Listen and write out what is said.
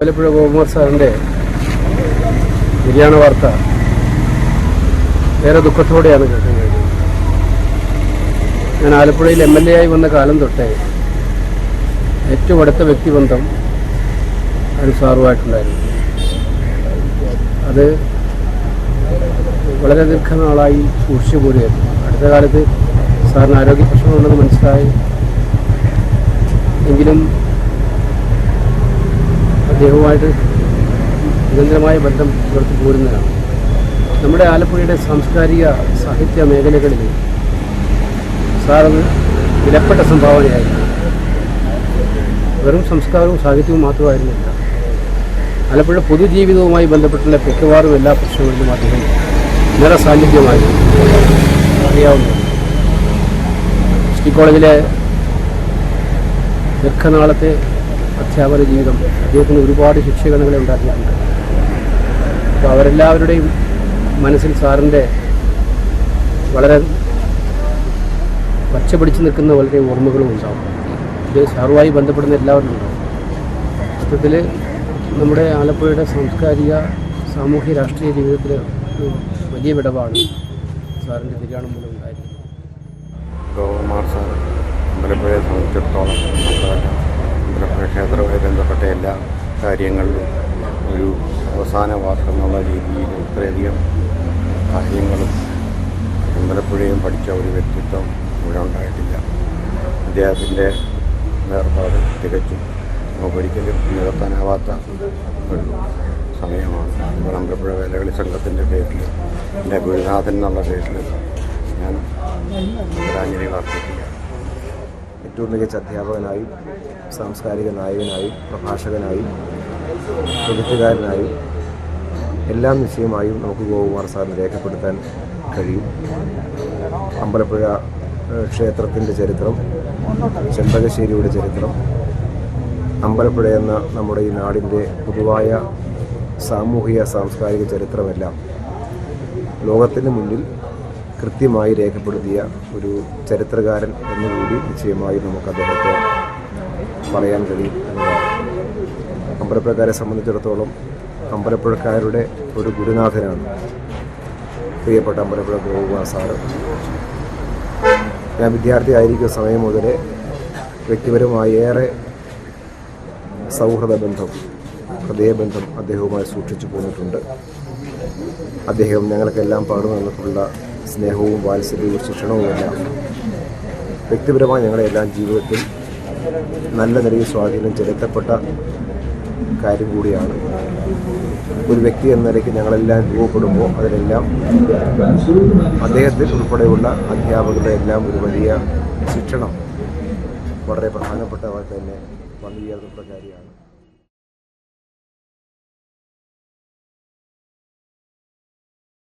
ആലപ്പുഴ ഗോകുമാർ സാറിന്റെ നിര്യാണ വാർത്ത ഏറെ ദുഃഖത്തോടെയാണ് കേൾക്കാൻ കഴിഞ്ഞത് ഞാൻ ആലപ്പുഴയിൽ എം എൽ എ ആയി വന്ന കാലം തൊട്ടേ ഏറ്റവും അടുത്ത വ്യക്തിബന്ധം അത് സാറുമായിട്ടുണ്ടായിരുന്നു. അത് വളരെ ദീർഘനാളായി സൂക്ഷിച്ചു പോരുകയായിരുന്നു അടുത്ത കാലത്ത് സാറിന് ആരോഗ്യ പ്രശ്നമുണ്ടെന്ന് മനസ്സിലായി. എങ്കിലും അദ്ദേഹവുമായിട്ട് നിരന്തരമായ ബന്ധം പുലർത്തി പോരുന്നതാണ്. നമ്മുടെ ആലപ്പുഴയുടെ സാംസ്കാരിക സാഹിത്യ മേഖലകളിൽ സാറിന് വിലപ്പെട്ട സംഭാവനയായിരുന്നു. വെറും സംസ്കാരവും സാഹിത്യവും മാത്രമായിരുന്നില്ല. ആലപ്പുഴ പൊതുജീവിതവുമായി ബന്ധപ്പെട്ടുള്ള മിക്കവാറും എല്ലാ പ്രശ്നങ്ങളിലും അദ്ദേഹം നിറ സാന്നിധ്യമായി അറിയാവുന്നു ടി കോളേജിലെ ദീർഘനാളത്തെ അധ്യാപന ജീവിതം അദ്ദേഹത്തിന് ഒരുപാട് ശിക്ഷകണങ്ങളെ ഉണ്ടാക്കിയിട്ടുണ്ട്. അപ്പോൾ അവരെല്ലാവരുടെയും മനസ്സിൽ സാറിന്റെ വളരെ പച്ച പിടിച്ചു നിൽക്കുന്ന വളരെ ഓർമ്മകളും ഉണ്ടാവും. ഇത് സാറുമായി ബന്ധപ്പെടുന്ന എല്ലാവരും ഉണ്ടാവും. മൊത്തത്തിൽ നമ്മുടെ ആലപ്പുഴയുടെ സാംസ്കാരിക സാമൂഹ്യ രാഷ്ട്രീയ ജീവിതത്തിൽ വലിയ വിടവാണ് സാറിന്റെ നിര്യാണം മൂലം ഉണ്ടായിരുന്നത്. ഗവർണർ സാർ അമ്പലപ്പുഴയെ സംബന്ധിച്ചിടത്തോളം ക്ഷേത്രവുമായി ബന്ധപ്പെട്ട എല്ലാ കാര്യങ്ങളിലും ഒരു അവസാന വാക്കെന്നുള്ള രീതിയിൽ ഇത്രയധികം കാര്യങ്ങളും അമ്പലപ്പുഴയും പഠിച്ച ഒരു വ്യക്തിത്വം ഇവിടെ ഉണ്ടായിട്ടില്ല. അദ്ദേഹത്തിന്റെ വേർപാട് തികച്ചും നമുക്കൊരിക്കലും നികത്താനാവാത്ത ഒരു സമയമാണ്. ഇപ്പോൾ അമ്പലപ്പുഴ വേലകളി സംഘത്തിന്റെ പേരിൽ എന്റെ ഗുരുനാഥൻ എന്നുള്ള പേരിൽ ഞാൻ ആദരാഞ്ജലികൾ അർപ്പിക്കുകയാണ് ഏറ്റവും മികച്ച അധ്യാപകനായും സാംസ്കാരിക നായകനായും പ്രഭാഷകനായും എഴുത്തുകാരനായും എല്ലാ നിശ്ചയമായും നമുക്ക് ഗോകുമാർ സാറിന് രേഖപ്പെടുത്താൻ കഴിയും. അമ്പലപ്പുഴ ക്ഷേത്രത്തിന്റെ ചരിത്രം ചെമ്പകശ്ശേരിയുടെ ചരിത്രം അമ്പലപ്പുഴ എന്ന നമ്മുടെ ഈ നാടിന്റെ പൊതുവായ സാമൂഹിക സാംസ്കാരിക ചരിത്രമെല്ലാം ലോകത്തിന് മുന്നിൽ കൃത്യമായി രേഖപ്പെടുത്തിയ ഒരു ചരിത്രകാരൻ എന്നുകൂടി നിശ്ചയമായി നമുക്ക് അദ്ദേഹത്തെ പറയാൻ കഴിയും. അമ്പലപ്പുഴക്കാരെ സംബന്ധിച്ചിടത്തോളം അമ്പലപ്പുഴക്കാരുടെ ഒരു ഗുരുനാഥനാണ് പ്രിയപ്പെട്ട അമ്പലപ്പുഴ ഗോകുമാർ സാറ്. ഞാൻ വിദ്യാർത്ഥി ആയിരിക്കുന്ന സമയം മുതലേ വ്യക്തിപരമായി ഏറെ സൗഹൃദ ബന്ധം ഹൃദയബന്ധം അദ്ദേഹവുമായി സൂക്ഷിച്ചു പോന്നിട്ടുണ്ട്. അദ്ദേഹം ഞങ്ങൾക്കെല്ലാം പകർന്നു തന്നിട്ടുള്ള സ്നേഹവും വാത്സല്യവും ശിക്ഷണവുമെല്ലാം വ്യക്തിപരമായി ഞങ്ങളുടെ എല്ലാം ജീവിതത്തിൽ നല്ല നിലയിൽ സ്വാധീനം ചെലുത്തപ്പെട്ട കാര്യം കൂടിയാണ്. ഒരു വ്യക്തി എന്ന നിലയ്ക്ക് ഞങ്ങളെല്ലാം രൂപപ്പെടുമ്പോൾ അതിലെല്ലാം അദ്ദേഹത്തിൽ ഉൾപ്പെടെയുള്ള അധ്യാപകരുടെ എല്ലാം ഒരു വലിയ ശിക്ഷണം. വളരെ പ്രധാനപ്പെട്ട തന്നെ വന്നു ചേർന്നിട്ടുള്ള കാര്യമാണ്.